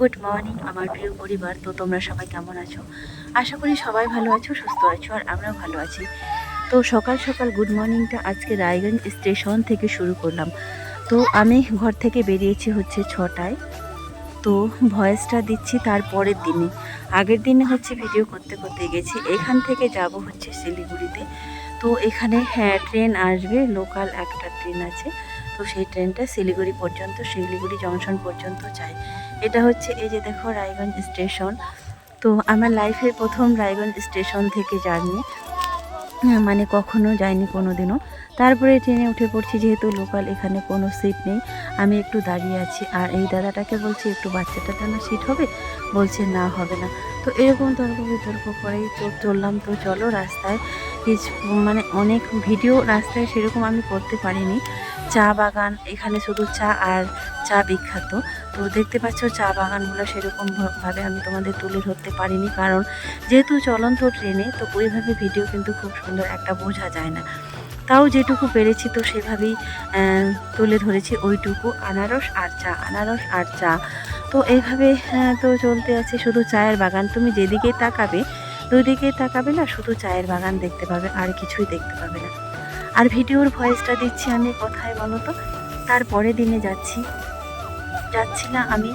Good morning, আমার প্রিয় পরিবার। তো তোমরা সবাই কেমন আছো? আশা করি সবাই ভালো আছো, সুস্থ আছো, আর আমরাও ভালো আছি। তো সকাল সকাল গুড মর্নিংটা আজকে রায়গঞ্জ স্টেশন থেকে শুরু করলাম। তো আমি ঘর থেকে বেরিয়েছি হচ্ছে ছটায়। তো ভয়েসটা দিচ্ছি তার পরের দিনে। আগের দিনে হচ্ছে ভিডিও করতে করতে গেছি। এখান থেকে যাব হচ্ছে শিলিগুড়িতে। তো এখানে হ্যাঁ ট্রেন আসবে, লোকাল একটা ট্রেন আছে। তো সেই ট্রেনটা শিলিগুড়ি পর্যন্ত, শিলিগুড়ি জংশন পর্যন্ত যায়। এটা হচ্ছে এই যে দেখো রায়গঞ্জ স্টেশন। তো আমার লাইফের প্রথম রায়গঞ্জ স্টেশন থেকে জার্নি। মানে কখনো যাইনি কোনো দিনও তারপরে ট্রেনে উঠে পড়ছি, যেহেতু লোকাল এখানে কোনো সিট নেই। আমি একটু দাঁড়িয়ে আছি। আর এই দাদাটাকে বলছি, একটু বাচ্চাটা না সিট হবে? বলছে, না, হবে না। তো এরকম তর্ক বিতর্ক করেই চললাম। তো চলো রাস্তায় কিছু মানে অনেক ভিডিও রাস্তায় সেরকম আমি করতে পারিনি। চা বাগান, এখানে শুধু চা আর চা বিখ্যাত। তো দেখতে পাচ্ছ, চা বাগানগুলো সেরকম ভাবে আমি তোমাদের তুলে ধরতে পারিনি, কারণ যেহেতু চলন্ত ট্রেনে, তো ওইভাবে ভিডিও কিন্তু খুব সুন্দর একটা বোঝা যায় না। তাও যেটুকু পেরেছি, তো সেভাবেই তুলে ধরেছি ওইটুকু, আনারস আর চা, আনারস আর চা। তো এইভাবে তো চলতে আছে শুধু চায়ের বাগান। তুমি যেদিকেই তাকাবে, দুদিকেই তাকাবে না, শুধু চায়ের বাগান দেখতে পাবে, আর কিছুই দেখতে পাবে না। আর ভিডিওর ভয়েসটা দিচ্ছি আমি কোথায় বলো তো? তারপরে দিনে যাচ্ছি। যাচ্ছি না আমি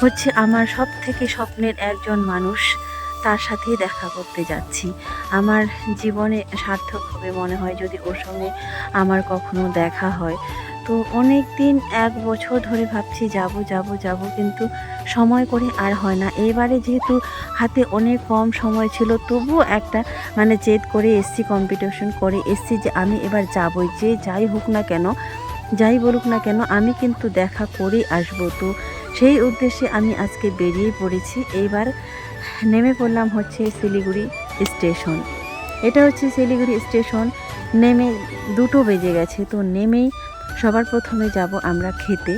হচ্ছে আমার সব থেকে স্বপ্নের একজন মানুষ, তার সাথেই দেখা করতে যাচ্ছি। আমার জীবনে সার্থক হবে মনে হয় যদি ওর সঙ্গে আমার কখনো দেখা হয়। তো অনেক দিন এক বছর ধরে ভাবছি যাব যাব যাব, কিন্তু সময় করে আর হয় না। এবারে যেহেতু হাতে অনেক কম সময় ছিল, তবুও একটা মানে জেদ করে এসছি কম্পিটিশন করে এসছি যে আমি এবার যাবই। যে যাই হোক না কেন, যাই বলুক না কেন, আমি কিন্তু দেখা করে আসব। তো সেই উদ্দেশ্যে আমি আজকে বেরিয়ে পড়েছি। এইবার নেমে পড়লাম হচ্ছে শিলিগুড়ি স্টেশন। এটা হচ্ছে শিলিগুড়ি স্টেশন। নেমে দুটো বেজে গেছে, তো নেমেই সবার প্রথমে যাব আমরা খেতে।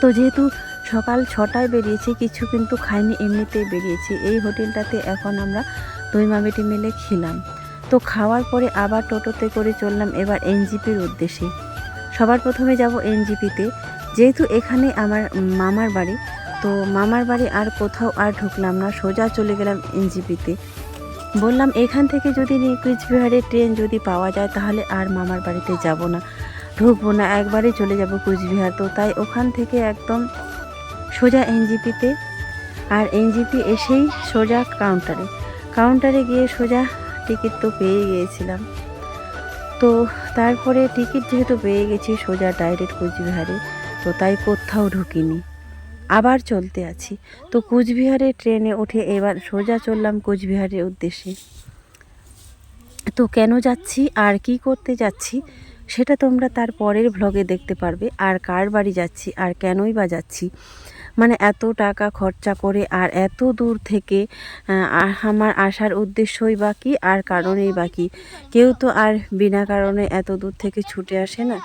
তো যেহেতু সকাল ছটায় বেরিয়েছি, কিছু কিন্তু খাইনি, এমনিতেই বেরিয়েছি। এই হোটেলটাতে এখন আমরা দই মামেটি মিলে খেলাম। তো খাওয়ার পরে আবার টোটোতে করে চললাম এবার এনজিপির উদ্দেশ্যে। সবার প্রথমে যাব এনজিপিতে। যেহেতু এখানে আমার মামার বাড়ি, তো মামার বাড়ি আর কোথাও আর ঢুকলাম না, সোজা চলে গেলাম এনজিপিতে। বললাম, এখান থেকে যদি নিয়ে কুচবিহারের ট্রেন যদি পাওয়া যায়, তাহলে আর মামার বাড়িতে যাব না। ঢুকবো না একবারে চলে যাব কুচবিহার। তো তাই ওখান থেকে একদম সোজা এনজিপিতে আর এনজিপি এসেই সোজা কাউন্টারে। কাউন্টারে গিয়ে সোজা টিকিট তো পেয়ে গিয়েছিলাম। তো তারপরে টিকিট যেহেতু পেয়ে গেছি সোজা ডাইরেক্ট কুচবিহারে, তো তাই কোথাও ঢুকিনি। আবার চলতে আছি। তো কুচবিহারে ট্রেনে উঠে এবার সোজা চললাম কুচবিহারের উদ্দেশ্যে। তো কেন যাচ্ছি আর কি করতে যাচ্ছি সেটা তোমরা তার পরের ভ্লগে দেখতে পারবে, আর কার বাড়ি যাচ্ছি, আর কেনই বা যাচ্ছি। মানে এত টাকা খরচা করে, আর এত দূর থেকে আমার আসার উদ্দেশ্যই বা কি, আর কারণেই বা কি। কেউ তো আর বিনা কারণে এত দূর থেকে ছুটে আসে না।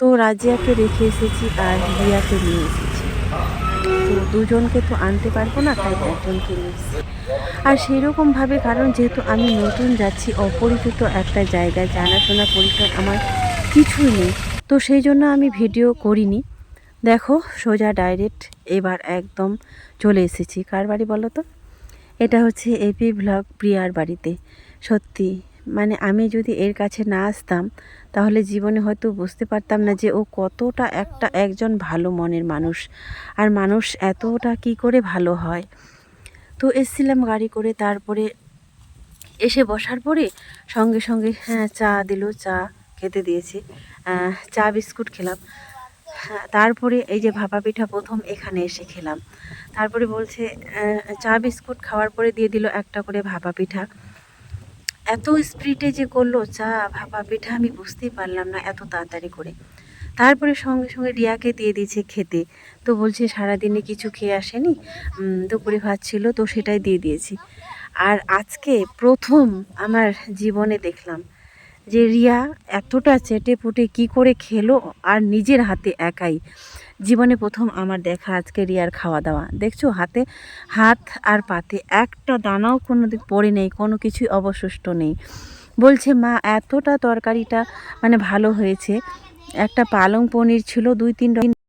তো রাজিয়াকে রেখে এসেছি, আর রিয়াকে নিয়ে এসেছি। তো দুজনকে তো আনতে পারব না, তাই একজনকে নিয়ে আর সেরকমভাবে, কারণ যেহেতু আমি নতুন যাচ্ছি, অপরিচিত একটা জায়গায়, জানাশোনা পরিচয় আমার কিছুই নেই। তো সেই জন্য আমি ভিডিও করিনি। দেখো, সোজা ডাইরেক্ট এবার একদম চলে এসেছি। কার বাড়ি বলো তো? এটা হচ্ছে এপি ব্লগ প্রিয়ার বাড়িতে। সত্যি মানে আমি যদি এর কাছে না আসতাম, তাহলে জীবনে হয়তো বুঝতে পারতাম না যে ও কতটা একটা একজন ভালো মনের মানুষ। আর মানুষ এতটা কি করে ভালো হয়? তো এসছিলাম গাড়ি করে তারপরে এসে বসার পরে সঙ্গে সঙ্গে হ্যাঁ চা দিল চা খেতে দিয়েছে চা বিস্কুট খেলাম। হ্যাঁ, তারপরে এই যে ভাপা পিঠা প্রথম এখানে এসে খেলাম। তারপরে বলছে চা বিস্কুট খাওয়ার পরে দিয়ে দিল একটা করে ভাপা পিঠা। এত স্পিডে যে করল চা ভাপা পিঠা আমি বুঝতেই পারলাম না এত তাড়াতাড়ি করে। তারপরে সঙ্গে সঙ্গে রিয়াকে দিয়ে দিয়েছে খেতে। তো বলছে, সারাদিনে কিছু খেয়ে আসেনি? দুপুরে ভাত ছিল, তো সেটাই দিয়ে দিয়েছি। আর আজকে প্রথম আমার জীবনে দেখলাম যে রিয়া এতটা চেটে পুটে কি করে খেলো আর নিজের হাতে একাই। জীবনে প্রথম আমার দেখা আজকে রিয়ার খাওয়া দাওয়া দেখছ, হাতে হাত আর পাতে একটা দানাও কোনো দিক পড়ে নেই, কোনো কিছুই অবশিষ্ট নেই। বলছে, মা, এতটা তরকারিটা মানে ভালো হয়েছে একটা পালং পনির ছিল দুই তিন